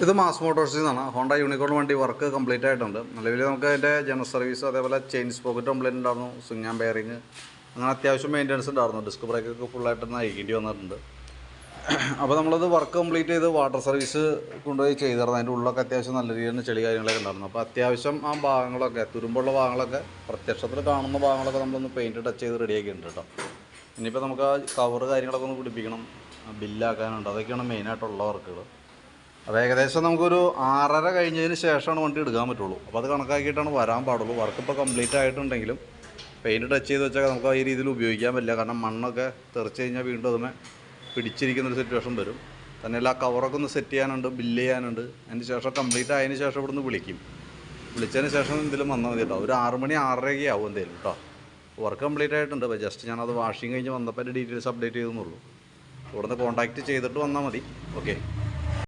ഇത് മാസ് മോട്ടോഴ്സിൽ നിന്നാണ് ഹോണ്ട യൂണിക്കോൺ വണ്ടി വർക്ക് കംപ്ലീറ്റ് ആയിട്ടുണ്ട്. നിലവിൽ നമുക്ക് അതിന്റെ ജനറൽ സർവീസ് അതേപോലെ ചെയിൻ സ്പോക്കറ്റ് കംപ്ലൈന്റ് ഉണ്ടായിരുന്നു സ്വിങ്ങാൻ ബെയറിങ് അങ്ങനെ അത്യാവശ്യം മെയിന്റനൻസ് ഉണ്ടായിരുന്നു. ഡിസ്ക് ബ്രേക്കൊക്കെ ഫുള്ളായിട്ട് അയക്കേണ്ടി വന്നിട്ടുണ്ട്. അപ്പോൾ നമ്മളത് വർക്ക് കംപ്ലീറ്റ് ചെയ്ത് വാട്ടർ സർവീസ് കൊണ്ടുപോയി ചെയ്തിരുന്നു. അതിന്റെ ഉള്ളൊക്കെ അത്യാവശ്യം നല്ല രീതിയിൽ ചെളി കാര്യങ്ങളൊക്കെ ഉണ്ടായിരുന്നു. അപ്പോൾ അത്യാവശ്യം ആ ഭാഗങ്ങളൊക്കെ തുരുമ്പുള്ള ഭാഗങ്ങളൊക്കെ പ്രത്യക്ഷത്തിൽ കാണുന്ന ഭാഗങ്ങളൊക്കെ നമ്മളൊന്ന് പെയിന്റ് ടച്ച് ചെയ്ത് റെഡിയാക്കിയിട്ടുണ്ട് കേട്ടോ. ഇനിയിപ്പോൾ നമുക്ക് ആ കവർ കാര്യങ്ങളൊക്കെ ഒന്ന് പിടിപ്പിക്കണം. ബില്ലാക്കാനുണ്ട് അതൊക്കെയാണ് മെയിനായിട്ടുള്ള വർക്കുകൾ അപ്പോൾ ഏകദേശം നമുക്കൊരു ആറര കഴിഞ്ഞതിന് ശേഷമാണ് വണ്ടി എടുക്കാൻ പറ്റുള്ളൂ. അപ്പോൾ അത് കണക്കാക്കിയിട്ടാണ് വരാൻ പാടുള്ളൂ. വർക്ക് ഇപ്പോൾ കംപ്ലീറ്റ് ആയിട്ടുണ്ടെങ്കിലും പെയിന്റ് ടച്ച് ചെയ്ത് വെച്ചാൽ നമുക്ക് ഈ രീതിയിൽ ഉപയോഗിക്കാൻ പറ്റില്ല. കാരണം മണ്ണൊക്കെ തെറിച്ച് കഴിഞ്ഞാൽ വീണ്ടും അതുമേ പിടിച്ചിരിക്കുന്നൊരു സിറ്റുവേഷൻ വരും. തന്നെയല്ല ആ കവറൊക്കെ ഒന്ന് സെറ്റ് ചെയ്യാനുണ്ട് ബില്ല് ചെയ്യാനുണ്ട്. അതിന് ശേഷം കംപ്ലീറ്റ് ആയതിന് ശേഷം ഇവിടുന്ന് വിളിക്കും. വിളിച്ചതിന് ശേഷം എന്തെങ്കിലും വന്നാൽ മതി കേട്ടോ. ഒരു ആറ് മണി ആറരയൊക്കെ ആവും എന്തെങ്കിലും കേട്ടോ. വർക്ക് കംപ്ലീറ്റ് ആയിട്ടുണ്ട്. അപ്പോൾ ജസ്റ്റ് ഞാനത് വാഷിങ് കഴിഞ്ഞ് വന്നപ്പോൾ എന്റെ ഡീറ്റെയിൽസ് അപ്ഡേറ്റ് ചെയ്തെന്നുള്ളൂ ഇവിടുന്ന് കോൺടാക്റ്റ് ചെയ്തിട്ട് വന്നാൽ മതി. ഓക്കെ